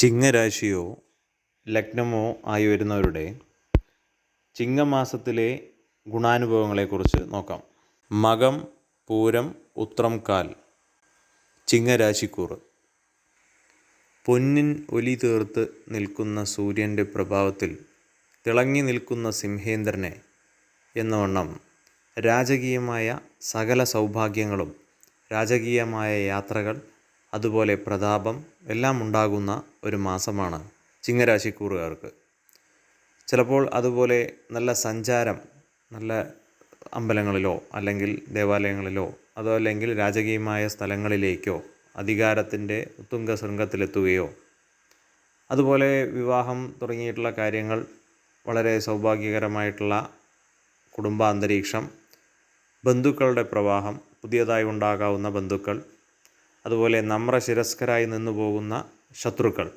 ചിങ്ങരാശിയോ ലഗ്നമോ ആയി വരുന്നവരുടെ ചിങ്ങമാസത്തിലെ ഗുണാനുഭവങ്ങളെക്കുറിച്ച് നോക്കാം. മകം പൂരം ഉത്രം കാൽ. ചിങ്ങരാശിക്കൂറ്. പൊന്നിൻ ഒലി തീർത്ത് നിൽക്കുന്ന സൂര്യന്റെ പ്രഭാവത്തിൽ തിളങ്ങി നിൽക്കുന്ന സിംഹേന്ദ്രനെ എന്നവണ്ണം രാജകീയമായ സകല സൗഭാഗ്യങ്ങളും രാജകീയമായ യാത്രകൾ അതുപോലെ പ്രതാപം എല്ലാം ഉണ്ടാകുന്ന ഒരു മാസമാണ് ചിങ്ങരാശിക്കൂറുകാർക്ക്. ചിലപ്പോൾ അതുപോലെ നല്ല സഞ്ചാരം നല്ല അമ്പലങ്ങളിലോ അല്ലെങ്കിൽ ദേവാലയങ്ങളിലോ അതോ അല്ലെങ്കിൽ രാജകീയമായ സ്ഥലങ്ങളിലേക്കോ അധികാരത്തിന്റെ ഉത്തുംഗ ശൃംഗത്തിലെത്തുകയോ അതുപോലെ വിവാഹം തുടങ്ങിയിട്ടുള്ള കാര്യങ്ങൾ വളരെ സൗഭാഗ്യകരമായിട്ടുള്ള കുടുംബാന്തരീക്ഷം ബന്ധുക്കളുടെ പ്രവാഹം പുതിയതായി ഉണ്ടാകാവുന്ന ബന്ധുക്കൾ അതുപോലെ നമ്രശിരസ്കരായി നിന്നു പോകുന്ന ശത്രുക്കൾ.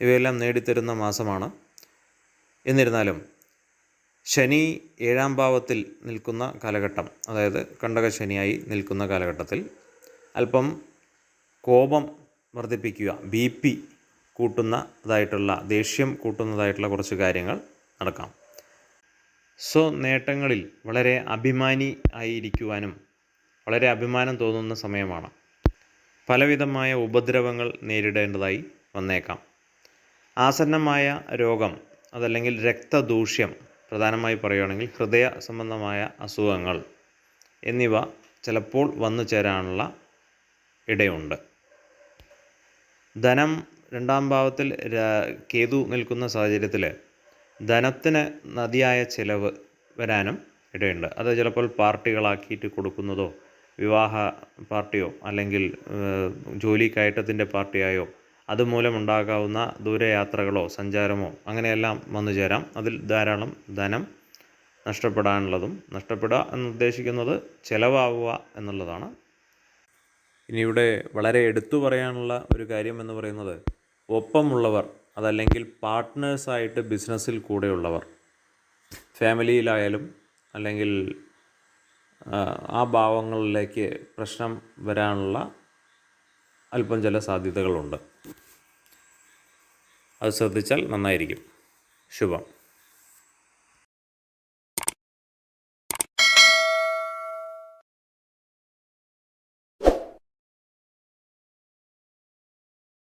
ഇവയെല്ലാം നേടിത്തരുന്ന മാസമാണ്. എന്നിരുന്നാലും ശനി ഏഴാം ഭാവത്തിൽ നിൽക്കുന്ന കാലഘട്ടം അതായത് കണ്ടക ശനിയായി നിൽക്കുന്ന കാലഘട്ടത്തിൽ അല്പം കോപം വർദ്ധിപ്പിക്കുക ബി പി കൂട്ടുന്നതായിട്ടുള്ള ദേഷ്യം കൂട്ടുന്നതായിട്ടുള്ള കുറച്ച് കാര്യങ്ങൾ നടക്കാം. സ്വനേട്ടങ്ങളിൽ വളരെ അഭിമാനി ആയിരിക്കുവാനും വളരെ അഭിമാനം തോന്നുന്ന സമയമാണ്. പലവിധമായ ഉപദ്രവങ്ങൾ നേരിടേണ്ടതായി വന്നേക്കാം. ആസന്നമായ രോഗം അതല്ലെങ്കിൽ രക്തദൂഷ്യം പ്രധാനമായി പറയുകയാണെങ്കിൽ ഹൃദയ സംബന്ധമായ അസുഖങ്ങൾ എന്നിവ ചിലപ്പോൾ വന്നു ചേരാനുള്ള ഇടയുണ്ട്. ധനം രണ്ടാം ഭാവത്തിൽ കേതു നിൽക്കുന്ന സാഹചര്യത്തിൽ ധനത്തിന് നദിയായ ചിലവ് വരാനും ഇടയുണ്ട്. അത് ചിലപ്പോൾ പാർട്ടികളാക്കിയിട്ട് കൊടുക്കുന്നതോ വിവാഹ പാർട്ടിയോ അല്ലെങ്കിൽ ജോലി കയറ്റത്തിന്റെ പാർട്ടിയായോ അതുമൂലമുണ്ടാകാവുന്ന ദൂരയാത്രകളോ സഞ്ചാരമോ അങ്ങനെയെല്ലാം വന്നു ചേരാം. അതിൽ ധാരാളം ധനം നഷ്ടപ്പെടാനുള്ളതും നഷ്ടപ്പെടുക എന്നുദ്ദേശിക്കുന്നത് ചിലവാവുക എന്നുള്ളതാണ്. ഇനി ഇവിടെ വളരെ എടുത്തു പറയാനുള്ള ഒരു കാര്യം എന്ന് പറയുന്നത് ഒപ്പമുള്ളവർ അതല്ലെങ്കിൽ പാർട്ട്നേഴ്സായിട്ട് ബിസിനസ്സിൽ കൂടെയുള്ളവർ ഫാമിലിയിലായാലും അല്ലെങ്കിൽ ആ ഭാവങ്ങളിലേക്ക് പ്രശ്നം വരാനുള്ള അല്പം ചില സാധ്യതകളുണ്ട്. അത് ശ്രദ്ധിച്ചാൽ നന്നായിരിക്കും. ശുഭം.